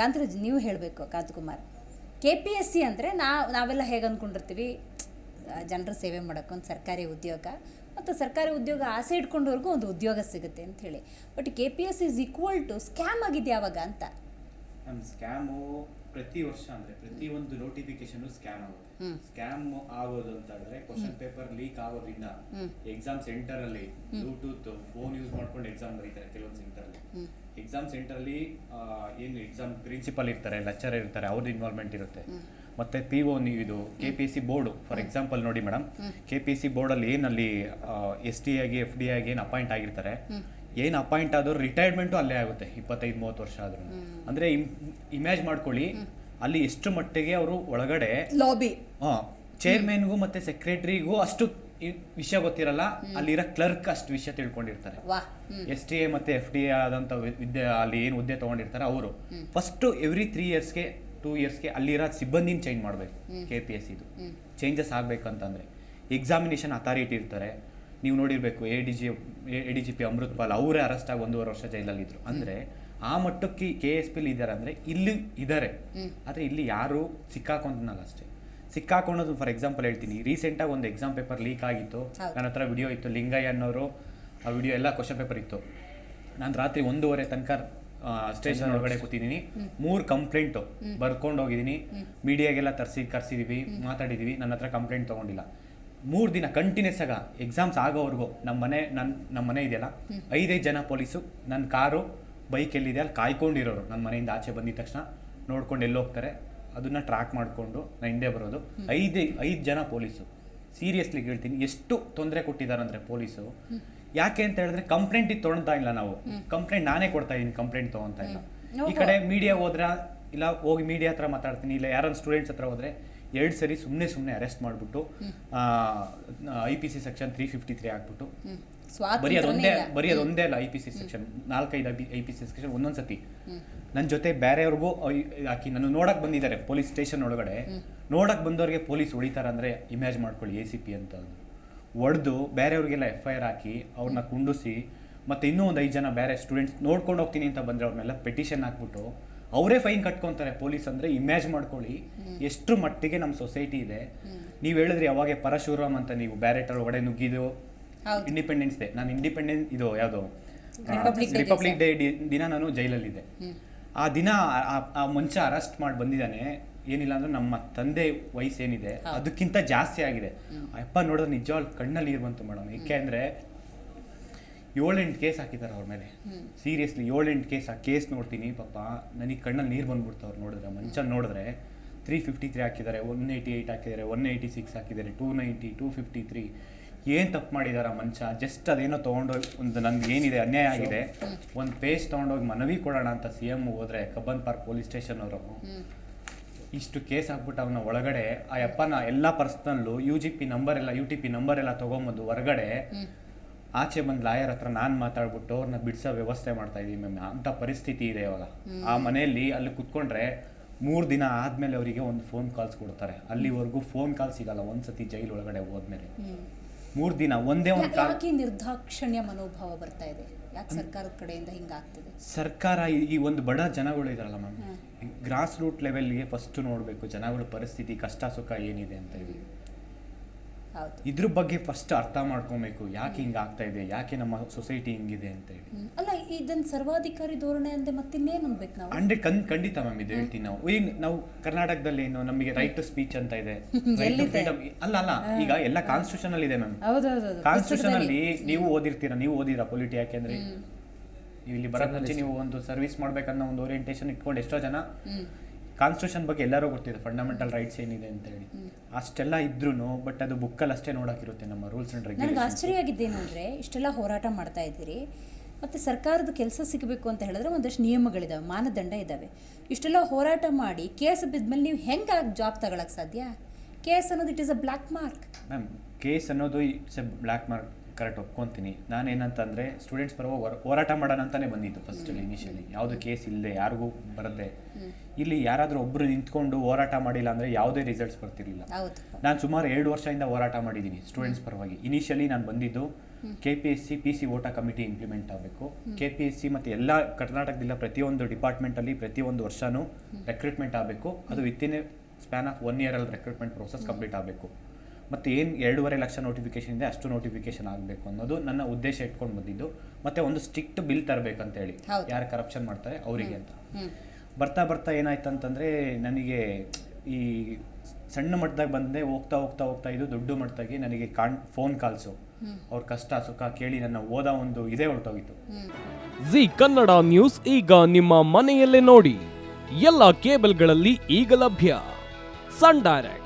ಕಾಂತರಾಜ್, ನೀವು ಹೇಳಬೇಕು, Kanthakumar. K P S C ಅಂದರೆ ನಾವು ನಾವೆಲ್ಲ ಹೇಗೆ ಅಂದ್ಕೊಂಡಿರ್ತೀವಿ ಜನರ ಸೇವೆ ಮಾಡೋಕ್ಕೊಂದು ಸರ್ಕಾರಿ ಉದ್ಯೋಗ, ಮತ್ತು ಸರ್ಕಾರಿ ಉದ್ಯೋಗ ಆಸೆ ಇಟ್ಕೊಂಡವ್ರಿಗೂ ಒಂದು ಉದ್ಯೋಗ ಸಿಗುತ್ತೆ ಅಂತ ಹೇಳಿ. But K P S is equal to scam ಆಗಿದೆ ಯಾವಾಗ ಅಂತ? ಸ್ಕ್ಯಾಮು ಪ್ರತಿ ವರ್ಷ ಅಂದರೆ ಪ್ರತಿ ಒಂದು ನೋಟಿಫಿಕೇಶನ್ ಸ್ಕ್ಯಾಮ್ ಆಗುತ್ತೆ. ಸ್ಕ್ಯಾಮ್ ಆಗೋದು ಅಂತ ಹೇಳಿದ್ರೆ ಕ್ವಶನ್ ಪೇಪರ್ ಲೀಕ್ ಆಗೋದ್ರಿಂದ ಎಕ್ಸಾಮ್ ಸೆಂಟರ್ ಅಲ್ಲಿ ಬ್ಲೂಟೂತ್ ಫೋನ್ ಯೂಸ್ ಮಾಡ್ಕೊಂಡು ಎಕ್ಸಾಮ್ ಬರೀತಾರೆ ಕೆಲವೊಂದು ಸೆಂಟರ್ ಅಲ್ಲಿ. ಎಕ್ಸಾಮ್ ಸೆಂಟರ್ ಅಲ್ಲಿ ಏನು ಎಕ್ಸಾಮ್ ಪ್ರಿನ್ಸಿಪಲ್ ಇರ್ತಾರೆ ಲೆಕ್ಚರ್ ಇರ್ತಾರೆ ಅವ್ರದ್ದು ಇನ್ವಾಲ್ವ್ಮೆಂಟ್ ಇರುತ್ತೆ. ಮತ್ತೆ ಪಿ ಒ ನೀವು ಇದು K P C board for example ನೋಡಿ madam K P C C ಬೋರ್ಡಲ್ಲಿ ಏನಲ್ಲಿ ಎಸ್ ಟಿ ಆಗಿ ಎಫ್ ಡಿ ಆಗಿ ಏನು ಅಪಾಯಿಂಟ್ ಆಗಿರ್ತಾರೆ ಏನು ಅಪಾಯಿಂಟ್ ಆದ್ರೂ ರಿಟೈರ್ಮೆಂಟು ಅಲ್ಲೇ ಆಗುತ್ತೆ ಇಪ್ಪತ್ತೈದು ಮೂವತ್ತು ವರ್ಷ ಆದ್ರೂ. ಅಂದರೆ ಇಮ್ಯಾಜ್ ಮಾಡ್ಕೊಳ್ಳಿ ಅಲ್ಲಿ ಎಷ್ಟು ಮಟ್ಟಿಗೆ ಅವರು ಒಳಗಡೆ ಲಾಬಿ ಚೇರ್ಮನ್ಗೂ ಮತ್ತೆ ಸೆಕ್ರೆಟರಿಗೂ ಅಷ್ಟು ವಿಷಯ ಗೊತ್ತಿರಲ್ಲ. ಅಲ್ಲಿರೋ ಕ್ಲರ್ಕ್ ಅಷ್ಟು ವಿಷಯ ತಿಳ್ಕೊಂಡಿರ್ತಾರೆ. ಎಸ್ ಟಿ ಎ ಮತ್ತೆ ಎಫ್ ಡಿ ಎ ಆದಂತ ವಿದ್ಯೆ ಅಲ್ಲಿ ಏನು ಹುದ್ದೆ ತಗೊಂಡಿರ್ತಾರೆ ಅವರು. ಫಸ್ಟ್ ಎವ್ರಿ ತ್ರೀ ಇಯರ್ಸ್ಗೆ ಟೂ ಇಯರ್ಸ್ಗೆ ಅಲ್ಲಿರೋ ಸಿಬ್ಬಂದಿನ ಚೇಂಜ್ ಮಾಡಬೇಕು. ಕೆ ಪಿ ಎಸ್ ಇದು. ಚೇಂಜಸ್ ಆಗಬೇಕಂತಂದ್ರೆ. ಎಕ್ಸಾಮಿನೇಷನ್ ಅಥಾರಿಟಿ ಇರ್ತಾರೆ. ನೀವು ನೋಡಿರ್ಬೇಕು A D G A D G P Amritpal ಅವರೇ ಅರೆಸ್ಟ್ ಆಗಿ ಒಂದೂವರೆ ವರ್ಷ ಜೈಲಲ್ಲಿ ಇದ್ರು ಅಂದ್ರೆ ಆ ಮಟ್ಟಕ್ಕೆ ಕೆ ಎಸ್ ಪಿಲಿ ಇದ್ದಾರೆ ಅಂದ್ರೆ ಇಲ್ಲಿ ಇದ್ದಾರೆ ಆದ್ರೆ ಇಲ್ಲಿ ಯಾರು ಸಿಕ್ಕಾಕೊಂತನಲ್ಲ ಅಷ್ಟೇ. ಸಿಕ್ಕಾಕೊಳ್ಳೋದು ಫಾರ್ ಎಕ್ಸಾಂಪಲ್ ಹೇಳ್ತೀನಿ. ರೀಸೆಂಟಾಗಿ ಒಂದು ಎಕ್ಸಾಮ್ ಪೇಪರ್ ಲೀಕ್ ಆಗಿತ್ತು. ನನ್ನ ಹತ್ರ ವಿಡಿಯೋ ಇತ್ತು. ಲಿಂಗಯ್ಯ ಅನ್ನೋರು ಆ ವಿಡಿಯೋ ಎಲ್ಲ ಕ್ವಶನ್ ಪೇಪರ್ ಇತ್ತು. ನಾನು ರಾತ್ರಿ ಒಂದೂವರೆ ತನಕ ಸ್ಟೇಷನ್ ಒಳಗಡೆ ಕೂತಿದ್ದೀನಿ. ಮೂರು ಕಂಪ್ಲೇಂಟು ಬರ್ಕೊಂಡು ಹೋಗಿದ್ದೀನಿ. ಮೀಡಿಯಾಗೆಲ್ಲ ತರಿಸಿ ಕರ್ಸಿದೀವಿ. ಮಾತಾಡಿದ್ದೀವಿ ನನ್ನ ಹತ್ರ ಕಂಪ್ಲೇಂಟ್ ತೊಗೊಂಡಿಲ್ಲ. ಮೂರು ದಿನ ಕಂಟಿನ್ಯೂಸ್ ಆಗ ಎಕ್ಸಾಮ್ಸ್ ಆಗೋವರೆಗೂ ನಮ್ಮ ಮನೆ ನನ್ನ ನಮ್ಮ ಮನೆ ಇದೆಯಲ್ಲ? ಐದೈದು ಜನ ಪೊಲೀಸು ನನ್ನ ಕಾರು ಬೈಕ್ ಎಲ್ಲಿದೆ ಅಲ್ಲಿ ಕಾಯ್ಕೊಂಡಿರೋರು. ನನ್ನ ಮನೆಯಿಂದ ಆಚೆ ಬಂದಿದ ತಕ್ಷಣ ನೋಡ್ಕೊಂಡು ಎಲ್ಲಿ ಹೋಗ್ತಾರೆ ಅದನ್ನ ಟ್ರ್ಯಾಕ್ ಮಾಡಿಕೊಂಡು ನಾ ಹಿಂದೆ ಬರೋದು. ಐದು ಐದು ಜನ ಪೊಲೀಸು. ಸೀರಿಯಸ್ಲಿ ಹೇಳ್ತೀನಿ ಎಷ್ಟು ತೊಂದರೆ ಕೊಟ್ಟಿದ್ದಾರೆ ಅಂದರೆ ಪೊಲೀಸು. ಯಾಕೆ ಅಂತ ಹೇಳಿದ್ರೆ ಕಂಪ್ಲೇಂಟ್ ಇದು ತೊಗೊಳ್ತಾ ಇಲ್ಲ ನಾವು. ಕಂಪ್ಲೇಂಟ್ ನಾನೇ ಕೊಡ್ತಾ ಇದ್ದೀನಿ ಕಂಪ್ಲೇಂಟ್ ತೊಗೊತಾ ಇಲ್ಲ. ಈ ಕಡೆ ಮೀಡಿಯಾ ಹೋದ್ರೆ ಇಲ್ಲ ಹೋಗಿ ಮೀಡಿಯಾ ಹತ್ರ ಮಾತಾಡ್ತೀನಿ ಇಲ್ಲ ಯಾರೊಂದು ಸ್ಟೂಡೆಂಟ್ಸ್ ಹತ್ರ ಹೋದ್ರೆ ಎರಡು ಸರಿ ಸುಮ್ಮನೆ ಸುಮ್ಮನೆ ಅರೆಸ್ಟ್ ಮಾಡಿಬಿಟ್ಟು I P C section three fifty three ಹಾಕ್ಬಿಟ್ಟು ಬರೀ ಅದೊಂದೇ ಬರೀ ಅದೊಂದೇ ಅಲ್ಲ ಐ ಪಿ ಸಿ ಸೆಕ್ಷನ್ ನಾಲ್ಕೈದು ಐ ಪಿ ಸಿ ಸೆಕ್ಷನ್ ಒಂದೊಂದು ಸತಿ ನನ್ನ ಜೊತೆ ಬೇರೆಯವ್ರಿಗೂ ಆಕಿ ಹಾಕಿ ನಾನು ನೋಡಕ್ ಬಂದಿದ್ದಾರೆ ಪೊಲೀಸ್ ಸ್ಟೇಷನ್ ಒಳಗಡೆ. ನೋಡಕ್ ಬಂದವ್ರಿಗೆ ಪೊಲೀಸ್ ಹೊಡಿತಾರೆ ಅಂದ್ರೆ ಇಮ್ಯಾಜ್ ಮಾಡ್ಕೊಳ್ಳಿ ಎ ಸಿ ಪಿ ಅಂತ ಒಡೆದು ಬೇರೆಯವ್ರಿಗೆಲ್ಲ ಎಫ್ ಐ ಆರ್ ಹಾಕಿ ಅವ್ರನ್ನ ಕುಂಡಿಸಿ ಮತ್ತೆ ಇನ್ನೂ ಒಂದು ಐದು ಜನ ಬೇರೆ ಸ್ಟೂಡೆಂಟ್ಸ್ ನೋಡ್ಕೊಂಡು ಹೋಗ್ತೀನಿ ಅಂತ ಬಂದ್ರೆ ಅವ್ರನ್ನೆಲ್ಲ ಪೆಟಿಷನ್ ಹಾಕ್ಬಿಟ್ಟು ಅವರೇ ಫೈನ್ ಕಟ್ಕೊಂತಾರೆ ಪೊಲೀಸ್ ಅಂದ್ರೆ ಇಮ್ಯಾಜ್ ಮಾಡ್ಕೊಳ್ಳಿ. ಎಷ್ಟು ಮಟ್ಟಿಗೆ ನಮ್ಮ ಸೊಸೈಟಿ ಇದೆ. ನೀವು ಹೇಳಿದ್ರಿ ಅವಾಗ ಪರಶುರಾಮ್ ಅಂತ ನೀವು ಬ್ಯಾರೆಟರ್ ಒಳಗಡೆ ನುಗ್ಗಿದ್ದು. ಇಂಡಿಪೆಂಡೆನ್ಸ್ ಡೇ ನಾನು ಇಂಡಿಪೆಂಡೆನ್ಸ್ ಇದು ಯಾವುದು? ರಿಪಬ್ಲಿಕ್ ಡೇ ದಿನ ನಾನು ಜೈಲಲ್ಲಿದ್ದೆ. ಆ ದಿನ ಆ- ಮಂಚ ಅರೆಸ್ಟ್ ಮಾಡಿ ಬಂದಿದ್ದಾನೆ. ಏನಿಲ್ಲ ಅಂದ್ರೆ ನಮ್ಮ ತಂದೆ ವಯಸ್ಸೇನಿದೆ. ಅದಕ್ಕಿಂತ ಜಾಸ್ತಿ ಆಗಿದೆ. ಅಪ್ಪ ನೋಡಿದ್ರೆ ನಿಜವಾಗ್ಲು ಕಣ್ಣಲ್ಲಿ ಇರುವಂತ ಬಂತು ಮೇಡಮ್. ಏಕೆ ಅಂದ್ರೆ ಏಳೆಂಟು ಕೇಸ್ ಹಾಕಿದ್ದಾರೆ ಅವ್ರ ಮೇಲೆ. ಸೀರಿಯಸ್ಲಿ ಏಳೆಂಟು ಕೇಸ್ ಆ ಕೇಸ್ ನೋಡ್ತೀನಿ ಪಾಪ. ನನಗೆ ಕಣ್ಣಲ್ಲಿ ನೀರು ಬಂದ್ಬಿಡ್ತು ಅವ್ರು ನೋಡಿದ್ರೆ. ಮಂಚ ನೋಡಿದ್ರೆ ತ್ರೀ ಫಿಫ್ಟಿ ತ್ರೀ ಹಾಕಿದ್ದಾರೆ ಒನ್ ಏಯ್ಟಿ ಏಯ್ಟ್ ಹಾಕಿದ್ದಾರೆ ಒನ್ ಏಯ್ಟಿ ಸಿಕ್ಸ್ ಹಾಕಿದ್ದಾರೆ two ninety two fifty three ಏನು ತಪ್ಪು ಮಾಡಿದಾರ ಮಂಚ? ಜಸ್ಟ್ ಅದೇನೋ ತೊಗೊಂಡೋಗಿ ಒಂದು ನನಗೆ ಏನಿದೆ ಅನ್ಯಾಯ ಆಗಿದೆ. ಒಂದು ಪೇಜ್ ತೊಗೊಂಡೋಗಿ ಮನವಿ ಕೊಡೋಣ ಅಂತ ಸಿ ಎಂ ಹೋದ್ರೆ ಕಬ್ಬನ್ ಪಾರ್ಕ್ ಪೊಲೀಸ್ ಸ್ಟೇಷನ್ ಅವರು. ಇಷ್ಟು ಕೇಸ್ ಹಾಕ್ಬಿಟ್ಟು ಅವನ ಒಳಗಡೆ ಆ ಅಪ್ಪನ ಎಲ್ಲ ಪರ್ಸ್ನಲ್ಲು ಯು ಜಿ ಪಿ ನಂಬರ್ ಎಲ್ಲ ಯು ಟಿ ಪಿ ನಂಬರ್ ಎಲ್ಲ ತೊಗೊಂಬಂದು ಹೊರಗಡೆ ಆಚೆ ಬಂದು ಲಾಯರ್ ಹತ್ರ ನಾನು ಮಾತಾಡ್ಬಿಟ್ಟು ಅವ್ರನ್ನ ಬಿಡಿಸೋ ವ್ಯವಸ್ಥೆ ಮಾಡ್ತಾ ಇದೀವಿ ಮ್ಯಾಮ್. ಅಂತ ಪರಿಸ್ಥಿತಿ ಇದೆ ಇವಾಗ. ಆ ಮನೆಯಲ್ಲಿ ಅಲ್ಲಿ ಕುತ್ಕೊಂಡ್ರೆ ಮೂರು ದಿನ ಆದಮೇಲೆ ಅವರಿಗೆ ಒಂದು ಫೋನ್ ಕಾಲ್ಸ್ ಕೊಡ್ತಾರೆ. ಅಲ್ಲಿವರೆಗೂ ಫೋನ್ ಕಾಲ್ ಸಿಗಲ್ಲ ಒಂದ್ಸತಿ ಜೈಲ್ ಒಳಗಡೆ ಹೋದ್ಮೇಲೆ. ಮೂರು ದಿನ ಒಂದೇ ಒಂದು ಕಾಲ್ ಯಾಕೆ ನಿರ್ದಾಕ್ಷಣ್ಯ ಮನೋಭಾವ ಬರ್ತಾ ಇದೆ? ಯಾಕೆ ಸರ್ಕಾರದ ಕಡೆಯಿಂದ ಹಿಂಗಾಗ್ತಿದೆ ಸರ್ಕಾರ ಈ- ಒಂದು ಬಡ ಜನಗಳು ಇದಾರಲ್ಲ ಮ್ಯಾಮ್. ಗ್ರಾಸ್ ರೂಟ್ ಲೆವೆಲ್ಗೆ ಫಸ್ಟ್ ನೋಡಬೇಕು ಜನಗಳ ಪರಿಸ್ಥಿತಿ ಕಷ್ಟ ಸುಖ ಏನಿದೆ ಅಂತ ಹೇಳಿ. ಇದ್ರ ಬಗ್ಗೆ ಫಸ್ಟ್ ಅರ್ಥ ಮಾಡ್ಕೊಬೇಕು. ಯಾಕೆ ಹಿಂಗೆ ಆಗ್ತಾ ಇದೆ? ಯಾಕೆ ನಮ್ಮ ಸೊಸೈಟಿ ಹಿಂಗಿದೆ ಅಂತ ಹೇಳಿ. ಅಲ್ಲ ಇದನ್ನ ಸರ್ವಾಧಿಕಾರಿ ಧೋರಣೆ ಅಂದ್ರೆ ಮತ್ತಿನ್ನೇನು ಅನ್ಬೇಕು ನಾವು? ಅಂದ್ರೆ ಕಣ್ ಖಂಡಿತ ಮ್ಯಾಮ್ ಇದು ಹೇಳ್ತೀನಿ ನಾವು. ಈಗ ನಾವು ಕರ್ನಾಟಕದಲ್ಲಿ ಏನು ನಮಗೆ ರೈಟ್ ಟು ಸ್ಪೀಚ್ ಅಂತ ಇದೆ. ಅಲ್ಲ ಅಲ್ಲ ಈಗ ಎಲ್ಲ ಕಾನ್ಸ್ಟಿಟ್ಯೂಷನ್ ಅಲ್ಲಿ ಇದೆ ಮ್ಯಾಮ್ ಕಾನ್ಸ್ಟಿಟ್ಯೂಷನ್ ಅಲ್ಲಿ ನೀವು ಓದಿರ್ತೀರಾ ನೀವು ಓದಿರಾ ಪೊಲಿಟಿ ಯಾಕೆಂದ್ರೆ ನೀವು ಇಲ್ಲಿ ಬರೋದ್ ಮುಂಚೆ ನೀವು ಒಂದು ಸರ್ವಿಸ್ ಮಾಡ್ಬೇಕನ್ನೋ ಒಂದು ಓರಿಯಂಟೇಷನ್ ಇಟ್ಕೊಂಡು ಎಷ್ಟೋ ಜನ ಕಾನ್ಸ್ಟಿಟ್ಯೂಷನ್ ಬಗ್ಗೆ ಎಲ್ಲರೂ ಗೊತ್ತಿದೆ ಫಂಡಮೆಂಟಲ್ ರೈಟ್ಸ್ ಏನಿದೆ ಅಂತ ಹೇಳಿ. ಅಷ್ಟೆಲ್ಲ ಇದ್ರೂ ಬಟ್ ಅದು ಬುಕ್ಕಲ್ಲಿ ಅಷ್ಟೇ ನೋಡಕ್ಕಿರುತ್ತೆ ನಮ್ಮ ರೂಲ್ಸ್ ಅಂಡ್ ನನಗೆ ಆಶ್ಚರ್ಯ ಆಗಿದ್ದೇನು ಅಂದರೆ ಇಷ್ಟೆಲ್ಲ ಹೋರಾಟ ಮಾಡ್ತಾ ಇದ್ದೀರಿ ಮತ್ತು ಸರ್ಕಾರದ ಕೆಲಸ ಸಿಗಬೇಕು ಅಂತ ಹೇಳಿದ್ರೆ ಒಂದಷ್ಟು ನಿಯಮಗಳಿದ್ದಾವೆ ಮಾನದಂಡ ಇದ್ದಾವೆ ಇಷ್ಟೆಲ್ಲ ಹೋರಾಟ ಮಾಡಿ ಕೇಸ್ ಬಿದ್ಮೇಲೆ ನೀವು ಹೆಂಗೆ ಜಾಬ್ ತಗೊಳಕ್ಕೆ ಸಾಧ್ಯ? ಕೇಸ್ ಅನ್ನೋದು it is a black mark ma'am case ಅನ್ನೋದು it's a black mark correct ಒಪ್ಕೊಂತೀನಿ. ನಾನೇನಂತಂದರೆ ಸ್ಟೂಡೆಂಟ್ಸ್ ಪರವಾಗಿ ಹೊರ- ಹೋರಾಟ ಮಾಡೋಣ ಅಂತಲೇ ಬಂದಿದ್ದು ಫಸ್ಟಲ್ಲಿ ಇನಿಷಿಯಲಿ ಯಾವುದು ಕೇಸ್ ಇಲ್ಲದೆ ಯಾರಿಗೂ ಬರದೆ. ಇಲ್ಲಿ ಯಾರಾದರೂ ಒಬ್ಬರು ನಿಂತ್ಕೊಂಡು ಹೋರಾಟ ಮಾಡಿಲ್ಲ ಅಂದರೆ ಯಾವುದೇ ರಿಸಲ್ಟ್ಸ್ ಬರ್ತಿರಲಿಲ್ಲ. ನಾನು ಸುಮಾರು ಎರಡು ವರ್ಷದಿಂದ ಹೋರಾಟ ಮಾಡಿದ್ದೀನಿ ಸ್ಟೂಡೆಂಟ್ಸ್ ಪರವಾಗಿ. ಇನಿಷಿಯಲಿ ನಾನು ಬಂದಿದ್ದು K P S C P C Hota committee implement ಆಗಬೇಕು. ಕೆ ಪಿ ಎಸ್ ಸಿ ಮತ್ತು ಎಲ್ಲ ಕರ್ನಾಟಕದಿಂದ ಪ್ರತಿಯೊಂದು ಡಿಪಾರ್ಟ್ಮೆಂಟಲ್ಲಿ ಪ್ರತಿಯೊಂದು ವರ್ಷನೂ ರೆಕ್ರೂಟ್ಮೆಂಟ್ ಆಗಬೇಕು. ಅದು within a span of one ಇಯರಲ್ಲಿ recruitment process complete ಆಗಬೇಕು. ಮತ್ತು ಏನು ಎರಡೂವರೆ ಲಕ್ಷ ನೋಟಿಫಿಕೇಶನ್ ಇದೆ ಅಷ್ಟು ನೋಟಿಫಿಕೇಶನ್ ಆಗಬೇಕು ಅನ್ನೋದು ನನ್ನ ಉದ್ದೇಶ ಇಟ್ಕೊಂಡು ಬಂದಿದ್ದು. ಮತ್ತು ಒಂದು ಸ್ಟ್ರಿಕ್ಟ್ ಬಿಲ್ ತರಬೇಕಂತೇಳಿ. ಹೇಳಿ ಯಾರು ಕರಪ್ಷನ್ ಮಾಡ್ತಾರೆ ಅವರಿಗೆ ಅಂತ. ಬರ್ತಾ ಬರ್ತಾ ಏನಾಯ್ತು ಅಂತಂದರೆ ನನಗೆ ಈ ಸಣ್ಣ ಮಟ್ಟದಾಗ ಬಂದೆ ಹೋಗ್ತಾ ಹೋಗ್ತಾ ಹೋಗ್ತಾ ಇದು ದೊಡ್ಡ ಮಟ್ಟದಾಗಿ ನನಗೆ ಕಾಣ್ ಫೋನ್ ಕಾಲ್ಸು ಅವ್ರ ಕಷ್ಟ ಸುಖ ಕೇಳಿ ನನ್ನ ಓದ ಒಂದು ಇದೇ ಹೊರಟೋಗಿತ್ತು. ಜಿ ಕನ್ನಡ ನ್ಯೂಸ್ ಈಗ ನಿಮ್ಮ ಮನೆಯಲ್ಲೇ ನೋಡಿ. ಎಲ್ಲ ಕೇಬಲ್ಗಳಲ್ಲಿ ಈಗ ಲಭ್ಯ. Sun Direct.